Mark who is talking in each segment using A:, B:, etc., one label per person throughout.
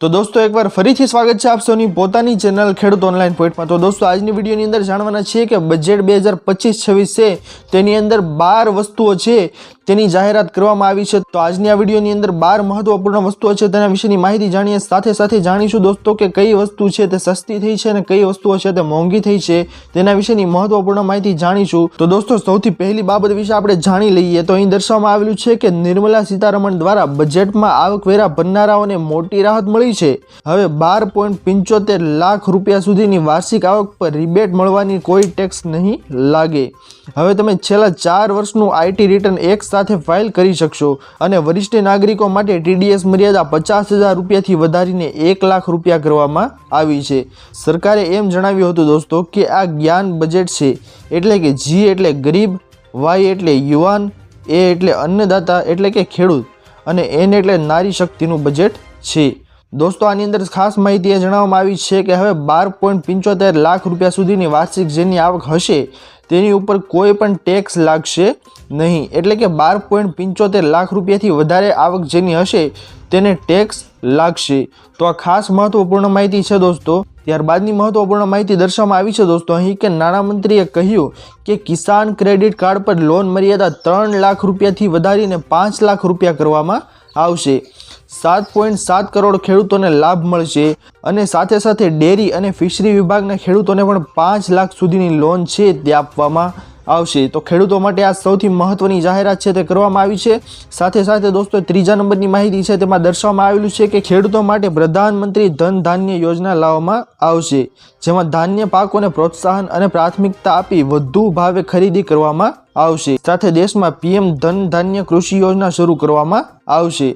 A: તો દોસ્તો, એકવાર ફરીથી સ્વાગત છે આપ સૌની પોતાની ચેનલ ખેડૂત ઓનલાઈન પોઈન્ટમાં તો દોસ્તો, આજની વિડીયોની અંદર જાણવાના છીએ કે બજેટ બે હજાર પચીસ છવ્વીસ છે તેની અંદર બાર વસ્તુઓ છે તેની જાહેરાત કરવામાં આવી છે. તો આજની આ વિડીયોની અંદર બાર મહત્વપૂર્ણ વસ્તુઓ છે તેના વિશેની માહિતી જાણીએ. સાથે સાથે જાણીશું દોસ્તો કે કઈ વસ્તુ છે તે સસ્તી થઈ છે અને કઈ વસ્તુઓ છે તે મોંઘી થઈ છે તેના વિશેની મહત્વપૂર્ણ માહિતી જાણીશું. તો દોસ્તો, સૌથી પહેલી બાબત વિશે આપણે જાણી લઈએ તો અહીં દર્શાવવામાં આવેલું છે કે નિર્મલા સીતારમણ દ્વારા બજેટમાં આવકવેરા ભરનારાઓને મોટી રાહત મળી છે. હવે બાર પોઈન્ટ પંચોતેર લાખ રૂપિયા સુધીની વાર્ષિક આવક પર રિબેટ મળવાની કોઈ ટેક્સ નહીં લાગે. હવે તમે છેલ્લા ચાર વર્ષનું આઈટી રિટર્ન એક સાથે ફાઇલ કરી શકશો અને વરિષ્ઠ નાગરિકો માટે ટીડીએસ મર્યાદા પચાસ હજાર રૂપિયાથી વધારીને એક લાખ રૂપિયા કરવામાં આવી છે. સરકારે એમ જણાવ્યું હતું દોસ્તો કે આ જ્ઞાન બજેટ છે એટલે કે જી એટલે ગરીબ, વાય એટલે યુવાન, એ એટલે અન્નદાતા એટલે કે ખેડૂત અને એન એટલે નારી શક્તિનું બજેટ છે. દોસ્તો આની અંદર ખાસ માહિતી એ જણાવવામાં આવી છે કે હવે બાર પોઈન્ટ પંચોતેર લાખ રૂપિયા સુધીની વાર્ષિક જેની આવક હશે તેની ઉપર કોઈ પણ ટેક્સ લાગશે નહીં. એટલે કે બાર પોઈન્ટ પંચોતેર લાખ રૂપિયાથી વધારે આવક જેની હશે, તેને ટેક્સ લાગશે. તો આ ખાસ મહત્વપૂર્ણ માહિતી છે દોસ્તો. ત્યારબાદની મહત્વપૂર્ણ માહિતી દર્શાવવામાં આવી છે દોસ્તો. અહીં કે નાણામંત્રીએ કહ્યું કે કિસાન ક્રેડિટ કાર્ડ પર લોન મર્યાદા ત્રણ લાખ રૂપિયાથી વધારીને પાંચ લાખ રૂપિયા કરવામાં આવશે. સાત પોઈન્ટ સાત કરોડ ખેડૂતોને લાભ મળશે અને સાથે સાથે ડેરી અને ફિશરી વિભાગના ખેડૂતોને પણ પાંચ લાખ સુધીની લોન છે તે આપવામાં આવશે. તો ખેડૂતો માટે આ સૌથી મહત્વની જાહેરાત છે તે કરવામાં આવી છે. સાથે સાથે દોસ્તો, ત્રીજા નંબરની માહિતી છે તેમાં દર્શાવવામાં આવેલું છે કે ખેડૂતો માટે પ્રધાનમંત્રી ધન ધાન્ય યોજના લાવવામાં આવશે, જેમાં ધાન્ય પાકોને પ્રોત્સાહન અને પ્રાથમિકતા આપી વધુ ભાવે ખરીદી કરવામાં આવશે. સાથે દેશમાં પીએમ ધન ધાન્ય કૃષિ યોજના શરૂ કરવામાં આવશે.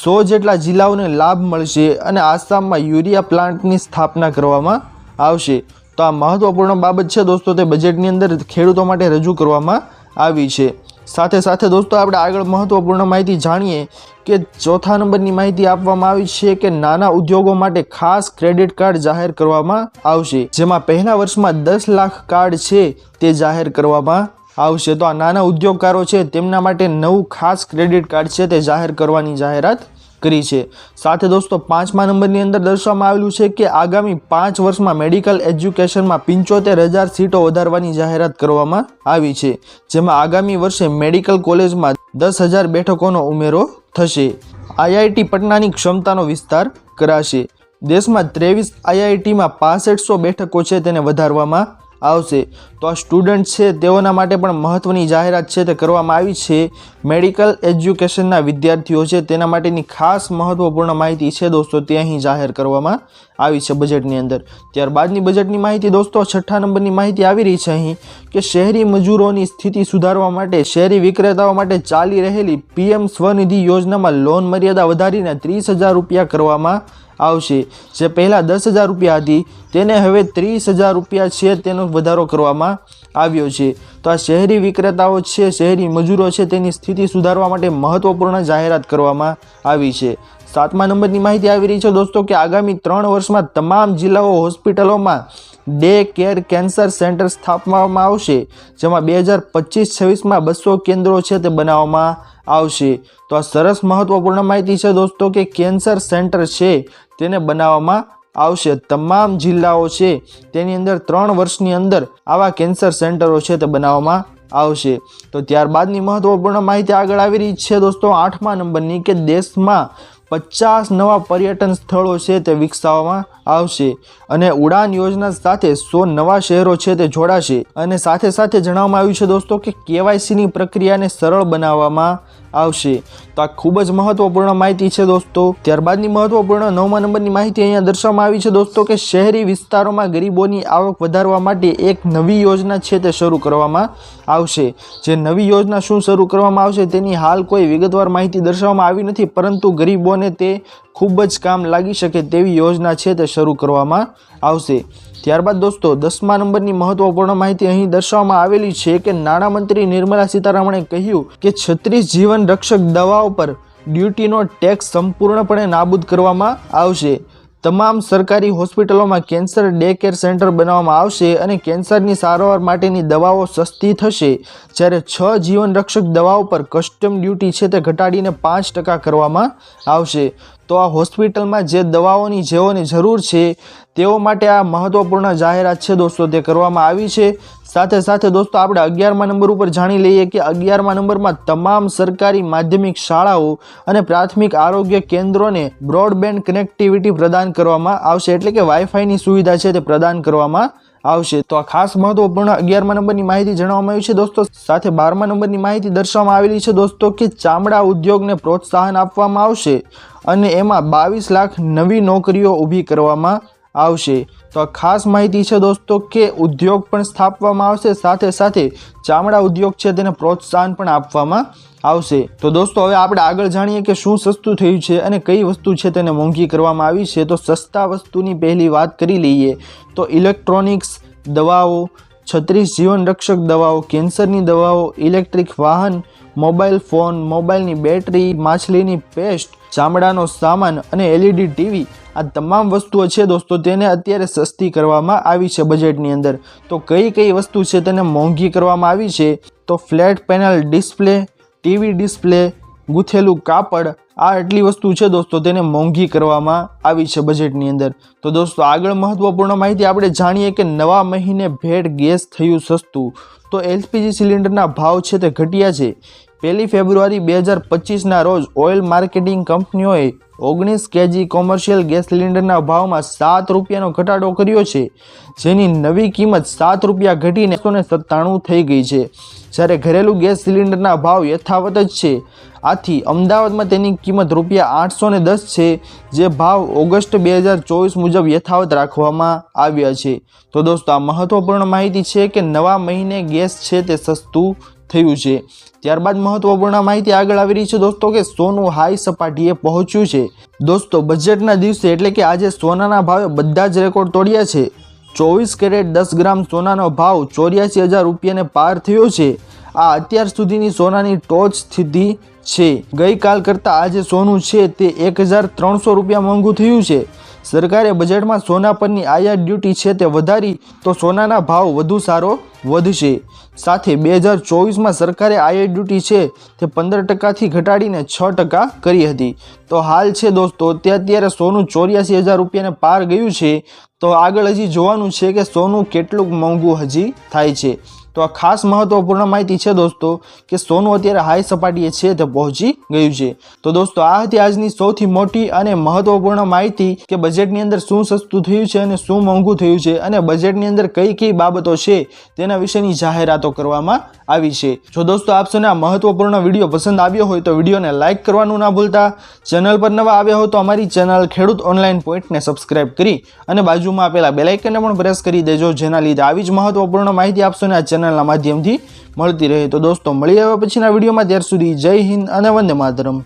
A: સો જેટલા જિલ્લાઓને લાભ મળશે અને આસામમાં યુરિયા પ્લાન્ટની સ્થાપના કરવામાં આવશે. તો આ મહત્વપૂર્ણ બાબત છે દોસ્તો તે બજેટની અંદર ખેડૂતો માટે રજૂ કરવામાં આવી છે. સાથે સાથે દોસ્તો આપણે આગળ મહત્વપૂર્ણ માહિતી જાણીએ કે ચોથા નંબરની માહિતી આપવામાં આવી છે કે નાના ઉદ્યોગો માટે ખાસ ક્રેડિટ કાર્ડ જાહેર કરવામાં આવશે, જેમાં પહેલા વર્ષમાં દસ લાખ કાર્ડ છે તે જાહેર કરવામાં આવશે. તો આ નાના ઉદ્યોગકારો છે તેમના માટે નવું ખાસ ક્રેડિટ કાર્ડ છે તે જાહેર કરવાની જાહેરાત કરી છે. સાથે દોસ્તો, પાંચમા નંબરની અંદર દર્શાવવામાં આવેલું છે કે આગામી પાંચ વર્ષમાં મેડિકલ એજ્યુકેશનમાં પંચોતેર હજાર સીટો વધારવાની જાહેરાત કરવામાં આવી છે, જેમાં આગામી વર્ષે મેડિકલ કોલેજમાં દસ હજાર બેઠકોનો ઉમેરો થશે. આઈઆઈટી પટનાની ક્ષમતાનો વિસ્તાર કરાશે. દેશમાં ત્રેવીસ આઈઆઈટીમાં પાસઠસો બેઠકો છે તેને વધારવામાં આવશે. તો આ સ્ટુડન્ટ છે, તેઓના માટે પણ મહત્ત્વની જાહેરાત છે તે કરવામાં આવી છે. મેડિકલ એજ્યુકેશનના વિદ્યાર્થીઓ છે, તેના માટેની ખાસ મહત્ત્વપૂર્ણ માહિતી છે દોસ્તો, તે અહીં જાહેર કરવામાં આવી છે બજેટની અંદર. ત્યારબાદની બજેટની માહિતી દોસ્તો, છઠ્ઠા નંબરની માહિતી આવી રહી છે અહીં કે શહેરી મજૂરોની સ્થિતિ સુધારવા માટે શહેરી વિક્રેતાઓ માટે ચાલી રહેલી પીએમ સ્વનિધિ યોજનામાં લોન મર્યાદા વધારીને ત્રીસ હજાર રૂપિયા કરવામાં આવશે. જે પહેલાં દસ હજાર રૂપિયા હતી, તેને હવે ત્રીસ હજાર રૂપિયા છે તેનો વધારો કરવામાં આવ્યો છે. તો આ શહેરી વિક્રેતાઓ છે, શહેરી મજૂરો છે, તેની સ્થિતિ સુધારવા માટે મહત્ત્વપૂર્ણ જાહેરાત કરવામાં આવી છે. સાતમા નંબરની માહિતી આવી રહી છે દોસ્તો કે આગામી ત્રણ વર્ષમાં તમામ જિલ્લાઓ હોસ્પિટલોમાં ડે કેર કેન્સર સેન્ટર સ્થાપવામાં આવશે, જેમાં બે હજાર પચીસ છવ્વીસમાં બસો કેન્દ્રો છે તે બનાવવામાં આવશે. તો આ સરસ મહત્વપૂર્ણ માહિતી છે દોસ્તો કે કેન્સર સેન્ટર છે તેને બનાવવામાં આવશે. તમામ જિલ્લાઓ છે તેની અંદર ત્રણ વર્ષની અંદર આવા કેન્સર સેન્ટરો છે તે બનાવવામાં આવશે. તો ત્યારબાદની મહત્વપૂર્ણ માહિતી આગળ આવી રહી છે દોસ્તો આઠમા નંબરની કે દેશમાં પચાસ નવા પર્યટન સ્થળો છે તે વિકસાવવામાં આવશે અને ઉડાન યોજના સાથે સો નવા શહેરો છે તે જોડાશે. અને સાથે સાથે જણાવવામાં આવ્યું છે દોસ્તો કે કેવાયસીની પ્રક્રિયાને સરળ બનાવવામાં આવશે. તો આ ખૂબ જ મહત્વપૂર્ણ માહિતી છે દોસ્તો. ત્યારબાદની મહત્વપૂર્ણ નવમા નંબરની માહિતી અહીંયા દર્શાવવામાં આવી છે દોસ્તો કે શહેરી વિસ્તારોમાં ગરીબોની આવક વધારવા માટે એક નવી યોજના છે તે શરૂ કરવામાં આવશે. જે નવી યોજના શું શરૂ કરવામાં આવશે તેની હાલ કોઈ વિગતવાર માહિતી દર્શાવવામાં આવી નથી, પરંતુ ગરીબોને તે ખૂબ જ કામ લાગી શકે તેવી યોજના છે તે શરૂ કરવામાં આવશે. ત્યારબાદ દોસ્તો, દસમા નંબરની મહત્વપૂર્ણ માહિતી અહીં દર્શાવવામાં આવેલી છે કે નાણામંત્રી નિર્મલા સીતારામણે કહ્યું કે છત્રીસ જીવન રક્ષક દવાઓ પર ડ્યુટીનો ટેક્સ સંપૂર્ણપણે નાબૂદ કરવામાં આવશે. તમામ સરકારી હોસ્પિટલોમાં કેન્સર ડે કેર સેન્ટર બનાવવામાં આવશે અને કેન્સરની સારવાર માટેની દવાઓ સસ્તી થશે. જ્યારે છ જીવનરક્ષક દવાઓ પર કસ્ટમ ડ્યુટી છે તે ઘટાડીને પાંચ ટકા કરવામાં આવશે. તો આ હોસ્પિટલમાં જે દવાઓની જેઓની જરૂર છે તેઓ માટે આ મહત્ત્વપૂર્ણ જાહેરાત છે દોસ્તો, તે કરવામાં આવી છે. સાથે સાથે દોસ્તો, આપણે અગિયારમા નંબર ઉપર જાણી લઈએ કે અગિયારમા નંબરમાં તમામ સરકારી માધ્યમિક શાળાઓ અને પ્રાથમિક આરોગ્ય કેન્દ્રોને બ્રોડબેન્ડ કનેક્ટિવિટી પ્રદાન કરવામાં આવશે. એટલે કે વાઈફાઈની સુવિધા છે તે પ્રદાન કરવામાં આવશે. તો આ ખાસ મહત્વપૂર્ણ અગિયારમા નંબરની માહિતી જણાવવામાં આવી છે દોસ્તો. સાથે બારમા નંબરની માહિતી દર્શાવવામાં આવેલી છે દોસ્તો કે ચામડા ઉદ્યોગને પ્રોત્સાહન આપવામાં આવશે અને એમાં બાવીસ લાખ નવી નોકરીઓ ઊભી કરવામાં આવશે. તો આ ખાસ માહિતી છે દોસ્તો કે ઉદ્યોગ પણ સ્થાપવામાં આવશે, સાથે સાથે ચામડા ઉદ્યોગ છે તેને પ્રોત્સાહન પણ આપવામાં આવશે. તો દોસ્તો હવે આપણે આગળ જાણીએ કે શું સસ્તું થયું છે અને કઈ વસ્તુ છે તેને મોંઘી કરવામાં આવી છે. તો સસ્તા વસ્તુની પહેલી વાત કરી લઈએ તો ઇલેક્ટ્રોનિક્સ દવાઓ, છત્રીસ જીવન રક્ષક દવાઓ, કેન્સરની દવાઓ, ઇલેક્ટ્રિક વાહન, મોબાઈલ ફોન, મોબાઈલની બેટરી, માછલીની પેસ્ટ, ચામડાનો સામાન અને એલઈડી ટીવી આ તમામ વસ્તુઓ છે દોસ્તો, તેને અત્યારે સસ્તી કરવામાં આવી છે બજેટની અંદર. તો કઈ કઈ વસ્તુ છે તેને મોંઘી કરવામાં આવી છે? તો flat panel display, TV display, ગૂંથેલું કાપડ, આ એટલી વસ્તુ છે દોસ્તો તેને મોંઘી કરવામાં આવી છે બજેટની અંદર. તો દોસ્તો, આગળ મહત્વપૂર્ણ માહિતી આપણે જાણીએ કે નવા મહિને ભેટ ગેસ થયું સસ્તું. તો એલપીજી સિલિન્ડરના ભાવ છે તે ઘટ્યા છે. પહેલી ફેબ્રુઆરી બે હજાર પચીસના રોજ ઓઇલ માર્કેટિંગ કંપનીઓએ ઓગણીસ કેજી કોમર્શિયલ ગેસ સિલિન્ડરના ભાવમાં સાત રૂપિયાનો ઘટાડો કર્યો છે, જેની નવી કિંમત સાત રૂપિયા ઘટીને એકસોને સત્તાણું થઈ ગઈ છે. જ્યારે ઘરેલું ગેસ સિલિન્ડરના ભાવ યથાવત જ છે. આથી અમદાવાદમાં તેની કિંમત રૂપિયા આઠસો દસ છે, જે ભાવ ઓગસ્ટ બે હજાર ચોવીસ મુજબ યથાવત રાખવામાં આવ્યા છે. તો દોસ્તો, આ મહત્વપૂર્ણ માહિતી છે કે નવા મહિને ગેસ છે તે સસ્તું થયું છે. ત્યારબાદ મહત્વપૂર્ણ માહિતી આગળ આવી રહી છે દોસ્તો કે સોનું હાઈ સપાટીએ પહોંચ્યું છે. દોસ્તો બજેટના દિવસે એટલે કે આજે સોનાના ભાવે બધા જ રેકોર્ડ તોડ્યા છે. ચોવીસ કેરેટ દસ ગ્રામ સોનાનો ભાવ ચોર્યાસી હજાર રૂપિયાને પાર થયો છે. આ અત્યાર સુધીની સોનાની ટોચ સ્થિતિ છે. ગઈકાલ કરતાં આજે સોનું છે તે એક હજાર ત્રણસો રૂપિયા મોંઘું થયું છે. સરકારે બજેટમાં સોના પરની આયાત ડ્યુટી છે તે વધારી, તો સોનાના ભાવ વધુ સારો વધશે. સાથે બે હજાર ચોવીસમાં સરકારે આયાત ડ્યુટી છે તે પંદર ટકાથી ઘટાડીને છ ટકા કરી હતી. તો હાલ છે દોસ્તો તે અત્યારે સોનું ચોર્યાસી હજાર રૂપિયાને પાર ગયું છે, તો આગળ હજી જોવાનું છે કે સોનું કેટલું મોંઘું હજી થાય છે. તો આ ખાસ મહત્વપૂર્ણ માહિતી છે દોસ્તો કે સોનું અત્યારે હાઈ સપાટીએ છે તે પહોંચી ગયું છે. તો દોસ્તો આ હતી આજની સૌથી મોટી અને મહત્વપૂર્ણ માહિતી કે બજેટની અંદર શું સસ્તું થયું છે અને શું મોંઘું થયું છે અને બજેટની અંદર કઈ કઈ બાબતો છે તેના વિશેની જાહેરાતો કરવામાં આવી છે. જો દોસ્તો આપ સૌને આ મહત્વપૂર્ણ વીડિયો પસંદ આવ્યો હોય તો વિડીયોને લાઇક કરવાનું ના ભૂલતા. ચેનલ પર નવા આવ્યા હોય તો અમારી ચેનલ ખેડૂત ઓનલાઈન પોઈન્ટને સબસ્ક્રાઇબ કરી અને બાજુમાં આપેલા બેલાઇકનને પણ પ્રેસ કરી દેજો. જેના લીધે આવી જ મહત્વપૂર્ણ માહિતી આપશોને આ આ ચેનલના માધ્યમથી મળતી રહે. તો દોસ્તો, મળી આવ્યા પછીના વિડીયોમાં, ત્યાર સુધી જય હિન્દ અને વંદે માતરમ.